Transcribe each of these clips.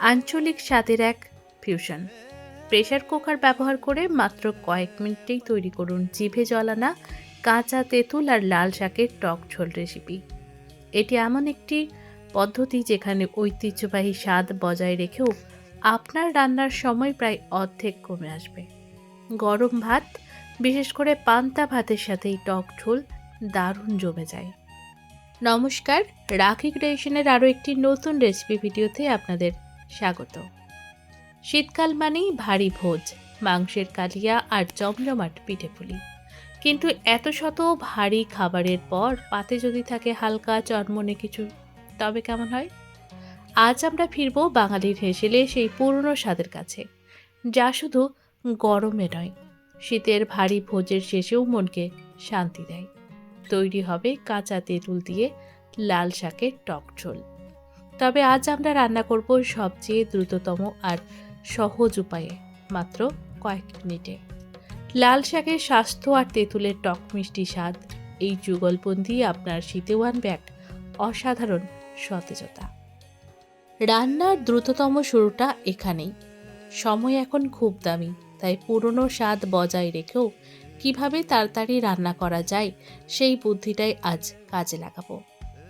আঞ্চলিক স্বাদের এক ফিউশন প্রেশার কুকার ব্যবহার করে মাত্র কয়েক মিনিটেই তৈরি করুন জিভে জলানা, কাঁচা তেঁতুল আর লাল শাকের টক ঝোল রেসিপি এটি এমন একটি পদ্ধতি যেখানে ঐতিহ্যবাহী স্বাদ বজায় রেখেও আপনার রান্নার সময় প্রায় অর্ধেক কমে আসবে। গরম ভাত, বিশেষ করে পান্তা ভাতের সাথে এই টক ঝোল দারুণ জমে যায়। নমস্কার, রাখি ক্রিয়েশনের আরও একটি নতুন রেসিপি ভিডিওতে আপনাদের স্বাগত। শীতকাল মানেই ভারী ভোজ, মাংসের কালিয়া আর জমজমাট পিঠেপুলি। কিন্তু এত শত ভারী খাবারের পর পাতে যদি থাকে হালকা চরমনে কিছু, তবে কেমন হয়? আজ আমরা ফিরব বাঙালির হেসেলে সেই পুরনো স্বাদের কাছে, যা শুধু গরমে নয়, শীতের ভারী ভোজের শেষেও মনকে শান্তি দেয়। তৈরি হবে কাঁচা তেঁতুল দিয়ে লাল শাকের টক ঝোল। তবে আজ আমরা রান্না করব সবচেয়ে দ্রুততম আর সহজ উপায়ে, মাত্র কয়েক মিনিটে। লাল শাকের স্বাস্থ্য আর তেঁতুলের টক মিষ্টি স্বাদ, এই যুগলবন্দি আপনার শীতেও আনবে এক অসাধারণ সতেজতা। রান্নার দ্রুততম শুরুটা এখানেই। সময় এখন খুব দামি, তাই পুরনো স্বাদ বজায় রেখেও কীভাবে তাড়াতাড়ি রান্না করা যায়, সেই বুদ্ধিটাই আজ কাজে লাগাবো।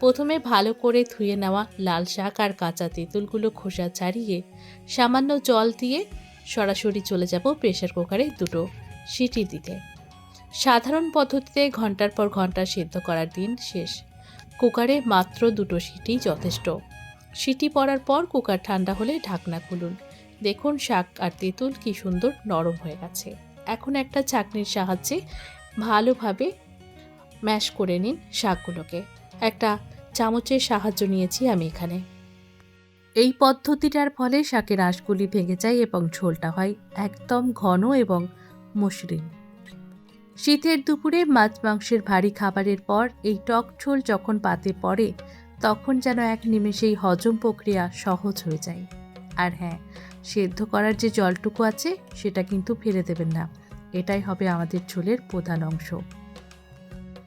প্রথমে ভালো করে ধুয়ে নেওয়া লাল শাক আর কাঁচা তেঁতুলগুলো খোসা ছাড়িয়ে সামান্য জল দিয়ে সরাসরি চলে যাব প্রেশার কুকারে দুটো সিটি দিতে। সাধারণ পদ্ধতিতে ঘণ্টার পর ঘণ্টা সিদ্ধ করার দিন শেষ। কুকারে মাত্র দুটো সিটি যথেষ্ট। সিটি পড়ার পর কুকার ঠান্ডা হলে ঢাকনা খুলুন। দেখুন শাক আর তেঁতুল কি সুন্দর নরম হয়ে গেছে। এখন একটা চাকনির সাহায্যে ভালোভাবে ম্যাশ করে নিন শাকগুলোকে। একটা চামচের সাহায্য নিয়েছি আমি এখানে। এই পদ্ধতিটার ফলে শাকের আঁশগুলি ভেঙে যায় এবং ঝোলটা হয় একদম ঘন এবং মসৃণ। শীতের দুপুরে মাছ মাংসের ভারী খাবারের পর এই টক ঝোল যখন পাতে পড়ে, তখন যেন এক নিমেষেই হজম প্রক্রিয়া সহজ হয়ে যায়। আর হ্যাঁ সেদ্ধ করার যে জলটুকু আছে, সেটা কিন্তু ফেলে দেবেন না। এটাই হবে আমাদের ঝোলের প্রধান অংশ।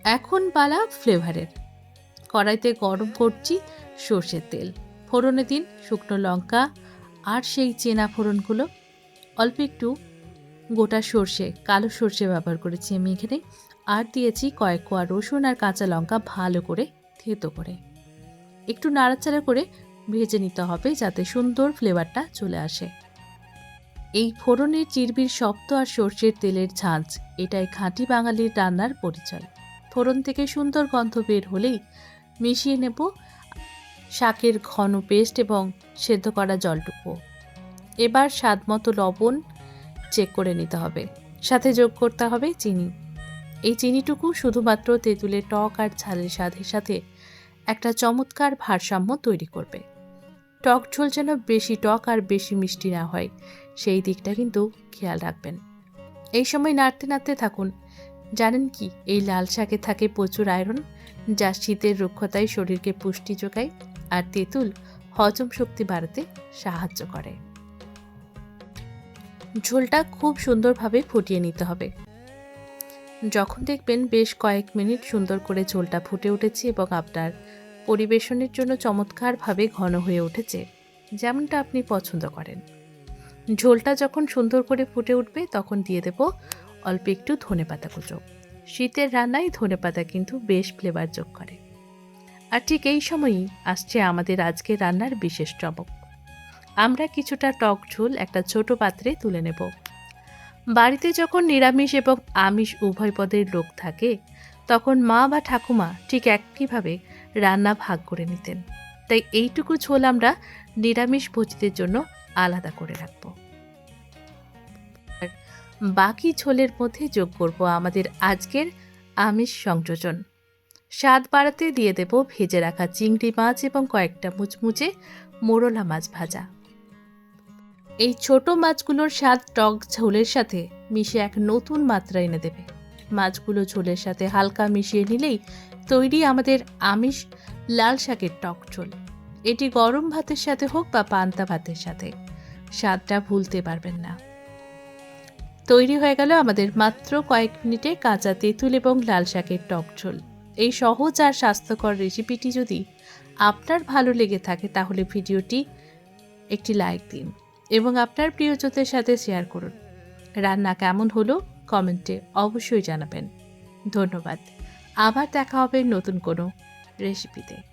এখন পালা ফ্লেভারের। কড়াইতে গরম করছি সর্ষের তেল। ফোড়নে দিন শুকনো লঙ্কা আর সেই চেনা ফোড়নগুলো। অল্প একটু গোটা সর্ষে, কালো সর্ষে ব্যবহার করেছি আমি এখানে। আর দিয়েছি কয়েক কোয়া রসুন আর কাঁচা লঙ্কা ভালো করে থেতো করে। একটু নাড়াচাড়া করে ভেজে নিতে হবে যাতে সুন্দর ফ্লেভারটা চলে আসে। এই ফোড়নের চিরবির শক্ত আর সর্ষের তেলের ঝাঁঝ এটাই খাঁটি বাঙালির রান্নার পরিচয়। ফোড়ন থেকে সুন্দর গন্ধ বের হলেই মিশিয়ে নেব শাকের ঘন পেস্ট এবং সেদ্ধ করা জলটুকু। এবার স্বাদ মতো লবণ চেক করে নিতে হবে। সাথে যোগ করতে হবে চিনি। এই চিনিটুকু শুধুমাত্র তেঁতুলের টক আর ঝালের স্বাদের সাথে একটা চমৎকার ভারসাম্য তৈরি করবে। টক ঝোল যেন বেশি টক আর বেশি মিষ্টি না হয়, সেই দিকটা কিন্তু খেয়াল রাখবেন। এই সময় নাড়তে নাড়তে থাকুন জানেন কি, এই লাল শাকে থাকে প্রচুর আয়রন, যা শীতের রুক্ষতায় শরীরকে পুষ্টি যোগায় আর তেঁতুল হজম শক্তি বাড়াতে সাহায্য করে। ঝোলটা খুব সুন্দরভাবে ফুটিয়ে নিতে হবে। যখন দেখবেন বেশ কয়েক মিনিট সুন্দর করে ঝোলটা ফুটে উঠেছে এবং আপনার পরিবেশনের জন্য চমৎকারভাবে ঘন হয়ে উঠেছে, যেমনটা আপনি পছন্দ করেন। ঝোলটা যখন সুন্দর করে ফুটে উঠবে, তখন দিয়ে দেব অল্প একটু ধনে পাতা কুচো। শীতের রান্নায় ধনে পাতা কিন্তু বেশ ফ্লেভার যোগ করে। আর ঠিক এই সময়ই আসছে আমাদের আজকে রান্নার বিশেষ চমক। আমরা কিছুটা টক ঝোল একটা ছোট পাত্রে তুলে নেব। বাড়িতে যখন নিরামিষ এবং আমিষ উভয় পদের লোক থাকে, তখন মা বা ঠাকুমা ঠিক একইভাবে রান্না ভাগ করে নিতেন। তাই এইটুকু ঝোল আমরা নিরামিষ ভোজিদের জন্য আলাদা করে রাখব। বাকি ঝোলের মধ্যে যোগ করব আমাদের আজকের আমিষ সংযোজন। স্বাদ বাড়াতে দিয়ে দেব ভেজে রাখা চিংড়ি মাছ এবং কয়েকটা মুচমুচে মোরলা মাছ ভাজা। এই ছোট মাছগুলোর স্বাদ টক ঝোলের সাথে মিশে এক নতুন মাত্রা এনে দেবে। মাছগুলো ঝোলের সাথে হালকা মিশিয়ে নিলেই তৈরি আমাদের আমিষ লাল শাকের টক ঝোল। এটি গরম ভাতের সাথে হোক বা পান্তা ভাতের সাথে। স্বাদটা ভুলতে পারবেন না। তৈরি হয়ে গেল আমাদের মাত্র কয়েক মিনিটে কাঁচা তেঁতুল এবং লাল শাকের টক ঝোল। এই সহজ আর স্বাস্থ্যকর রেসিপিটি যদি আপনার ভালো লেগে থাকে, তাহলে ভিডিওটি একটি লাইক দিন এবং আপনার প্রিয়জনদের সাথে শেয়ার করুন। রান্না কেমন হলো কমেন্টে অবশ্যই জানাবেন। ধন্যবাদ। আবার দেখা হবে নতুন কোনো রেসিপিতে।